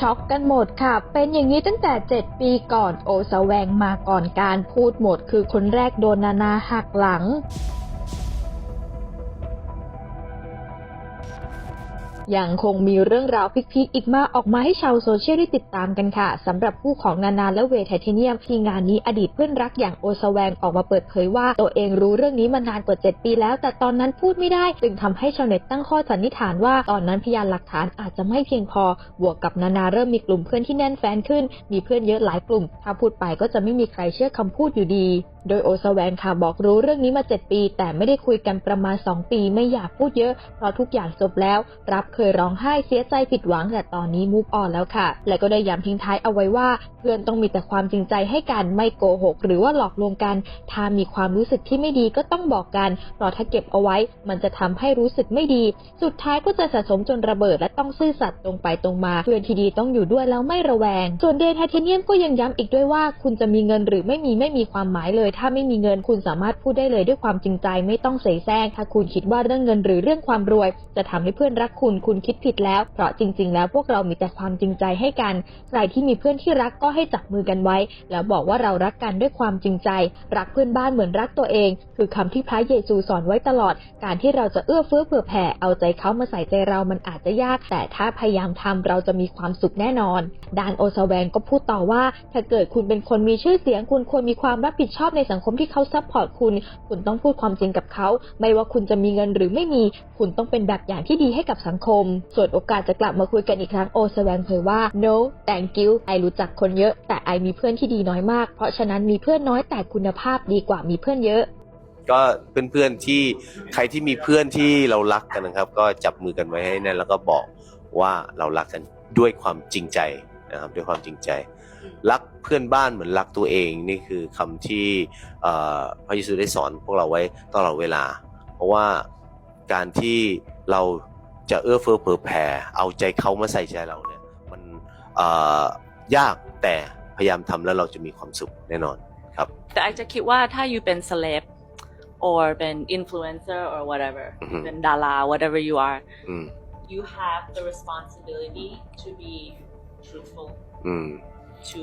ช็อกกันหมดค่ะ เป็นอย่างนี้ตั้งแต่ 7 ปีก่อนโอสแวงมาก่อนการพูดหมดคือคนแรกโดนนานาหักหลัง ยังคงมีเรื่องราวพิกๆอีกมากออกมาให้ชาวโซเชียลได้ติดตามกันค่ะสำหรับคู่ของนานาและเวย์ไทเทเนียม ที่งานนี้อดีตเพื่อนรักอย่างโอซาแวงออกมาเปิดเผยว่า ตัวเองรู้เรื่องนี้มานานกว่า 7 ปีแล้ว แต่ตอนนั้นพูดไม่ได้ จึงทำให้ชาวเน็ตตั้งข้อสันนิษฐานว่าตอนนั้นพยานหลักฐานอาจจะไม่เพียงพอ บวกกับนานาเริ่มมีกลุ่มเพื่อนที่แน่นแฟนขึ้น มีเพื่อนเยอะหลายกลุ่ม ถ้าพูดไปก็จะไม่มีใครเชื่อคำพูดอยู่ดีโดยโอซาแวนค่ะบอกรู้เรื่องนี้มา 7 ปี แต่ไม่ได้คุยกันประมาณ 2 ปีไม่อยากพูดเยอะ เพราะทุกอย่างจบแล้ว รับเคยร้องไห้เสียใจผิดหวังแต่ตอนนี้มูฟออนแล้วค่ะ และก็ได้ย้ำทิ้งท้ายเอาไว้ว่า เพื่อนต้องมีแต่ความจริงใจให้กันไม่โกหก หรือว่าหลอกลวงกัน ถ้ามีความรู้สึกที่ไม่ดีก็ต้องบอกกันเพราะถ้าเก็บเอาไว้ มันจะทำให้รู้สึกไม่ดี สุดท้ายก็จะสะสมจนระเบิดและต้องซื่อสัตย์ตรงไปตรงมา เพื่อนที่ดีต้องอยู่ด้วยแล้วไม่ระแวง ส่วนเดนไทเทเนียมก็ยังย้ำอีกด้วยว่า คุณจะมีเงินหรือไม่มีไม่มีความหมายเลย ถ้าไม่มีเงินคุณสามารถพูดได้เลยด้วยความจริงใจไม่ต้องเสแสร้งถ้าคุณคิดว่าเรื่องเงินหรือเรื่องความรวย จะทำให้เพื่อนรักคุณคุณคิดผิดแล้ว เพราะจริง ๆ แล้วพวกเรามีแต่ความจริงใจให้กัน ใครที่มีเพื่อนที่รักก็ให้จับมือกันไว้ แล้วบอกว่าเรารักกันด้วยความจริงใจ รักเพื่อนบ้านเหมือนรักตัวเอง คือคำที่พระเยซูสอนไว้ตลอด การที่เราจะเอื้อเฟื้อเผื่อแผ่เอาใจเขามาใส่ใจเรามันอาจจะยาก แต่ถ้าพยายามทำเราจะมีความสุขแน่นอนดานโอซาแวงก็พูดต่อว่า ถ้าเกิดคุณเป็นคนมีชื่อเสียง คุณควรมีความรับผิดชอบในสังคมที่เขาซัพพอร์ตคุณ คุณต้องพูดความจริงกับเขา ไม่ว่าคุณจะมีเงินหรือไม่มี คุณต้องเป็นแบบอย่างที่ดีให้กับสังคม ส่วนโอกาสจะกลับมาคุยกันอีกครั้งโอซาแวงเผยว่า no thank you ไอรู้จักคนเยอะ แต่ไอมีเพื่อนที่ดีน้อยมาก เพราะฉะนั้นมีเพื่อนน้อยแต่คุณภาพดีกว่ามีเพื่อนเยอะ ก็เพื่อนๆที่ใครที่มีเพื่อนที่เรารักกันนะครับ ก็จับมือกันไว้ให้แน่นแล้วก็บอกว่าเรารักกันด้วยความจริงใจนะครับด้วยความจริงใจ รักเพื่อนบ้านเหมือนรักตัวเองนี่คือคำที่พระเยซูได้สอนพวกเราไว้ตลอดเวลา เพราะว่าการที่เราจะเอื้อเฟื้อเผื่อแผ่เอาใจเขามาใส่ใจเราเนี่ยมันยากแต่พยายามทำแล้วเราจะมีความสุขแน่นอนครับ แต่ไอจะคิดว่าถ้าอยู่เป็น celeb or เป็น influencer or whatever อือฮึเป็นดารา whatever you are อืม you have the responsibility to be truthful อืม to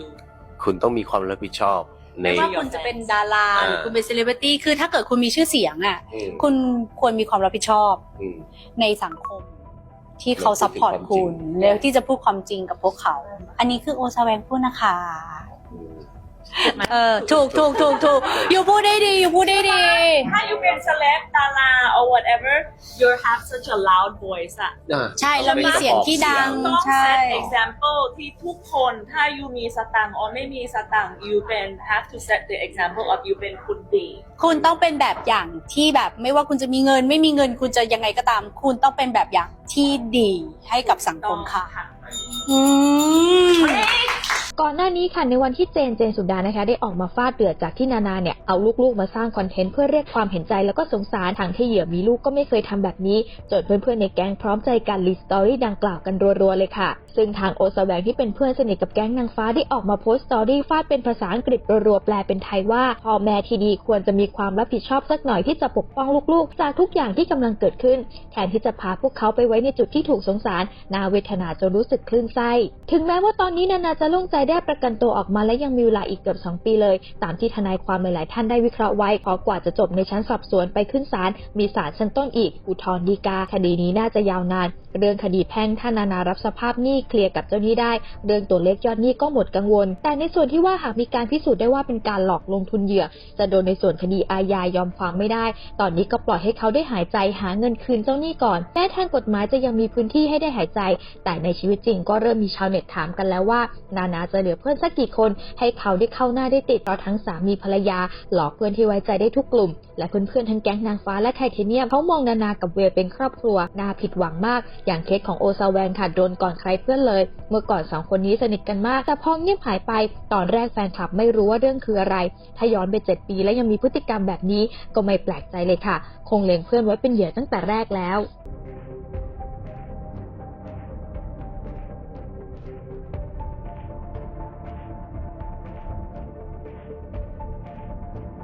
คุณต้องมีความรับผิดชอบในไม่ว่าคุณจะเป็นดาราอ่าหรือคุณเป็นเซเลบริตี้คือถ้าเกิดคุณมีชื่อเสียงอะอืมคุณควรมีความรับผิดชอบอืมในสังคมที่เขาซัพพอร์ตคุณแล้วพูดถึงความจริงแล้วที่จะพูดความจริงกับพวกเขา อันนี้คือโอซาแวงพูดนะคะอืม เออถูกถูกถูกถูกอยู่พูดได้ดีอยู่พูดได้ดี ถ้าอยู่เป็น celeb ดารา or whatever you have such a loud voice อะใช่แล้วมีเสียงที่ดัง ต้อง ใช่ set example ที่ทุกคนถ้าอยู่มีสตังค์ or ไม่มีสตังค์ you เป็น have to set the example of you เป็นคุณดี คุณต้องเป็นแบบอย่างที่แบบไม่ว่าคุณจะมีเงิน ไม่มีเงินคุณจะยังไงก็ตาม คุณต้องเป็นแบบอย่างที่ดีให้กับสังคมค่ะ อืม ก่อนหน้านี้ค่ะในวันที่เจนเจนสุดานะคะ ได้ออกมาฟาดเดือดจากที่นานาเนี่ยเอาลูกๆมาสร้างคอนเทนต์เพื่อเรียกความเห็นใจแล้วก็สงสารทางที่เหยื่อมีลูกก็ไม่เคยทำแบบนี้จนเพื่อนๆในแก๊งพร้อมใจกันรีสตอรี่ดังกล่าวกันรัวๆเลยค่ะ ซึ่งทางโอซแวงที่เป็นเพื่อนสนิทกับแก๊งนางฟ้าได้ออกมาโพสต์สตอรี่ฟาดเป็นภาษาอังกฤษรัวๆแปลเป็นไทยว่าพ่อแม่ที่ดีควรจะมีความรับผิดชอบสักหน่อยที่จะปกป้องลูกๆ จากทุกอย่างที่กำลังเกิดขึ้น แทนที่จะพาพวกเขาไปไว้ในจุดที่ถูกสงสารนาเวทนาจนรู้สึกคลื่นไส้ถึงแม้ว่าตอนนี้นานาจะโล่งใจได้ประกันตัวออกมาและยังมีเวลาอีกเกือบ 2 ปีเลย ตามที่ทนายความหลาย ๆ ท่านได้วิเคราะห์ไว้เพราะกว่าจะจบในชั้นสอบสวนไปขึ้นศาลมีศาลชั้นต้นอีก อุทธรณ์ฎีกา คดีนี้น่าจะยาวนาน เรื่องคดีแพ่งถ้านานารับสภาพหนี้เคลียร์กับเจ้าหนี้ได้ เรื่องตัวเลขยอดหนี้ก็หมดกังวล แต่ในส่วนที่ว่าหากมีการพิสูจน์ได้ว่าเป็นการหลอกลงทุนเหยื่อ จะโดนในส่วนคดีอาญายอมความไม่ได้ ตอนนี้ก็ปล่อยให้เขาได้หายใจหาเงินคืนเจ้าหนี้ก่อนแม้ทางกฎหมายจะยังมีพื้นที่ให้ได้หายใจ แต่ในชีวิตจริงก็เริ่มมีชาวเน็ตถามกันแล้วว่า นานาจะเหลือเพื่อนสักกี่คน ให้เขาได้เข้าหน้าได้ติดเพราะทั้งสามีภรรยา หลอกเพื่อนที่ไว้ใจได้ทุกกลุ่ม และเพื่อนๆทั้งแก๊งนางฟ้าและไทเทเนียมเขามองนานากับเวเป็นครอบครัวน่าผิดหวังมาก อย่างเคสของโอซาแวงค่ะโดนก่อนใครเพื่อนเลย เมื่อก่อนสองคนนี้สนิทกันมากแต่พอเงียบหายไป ตอนแรกแฟนคลับไม่รู้ว่าเรื่องคืออะไร ถ้าย้อนไปเจ็ดปีและยังมีพฤติกรรมแบบนี้ก็ไม่แปลกใจเลยค่ะ คงเล็งเพื่อนไว้เป็นเหยื่อตั้งแต่แรกแล้ว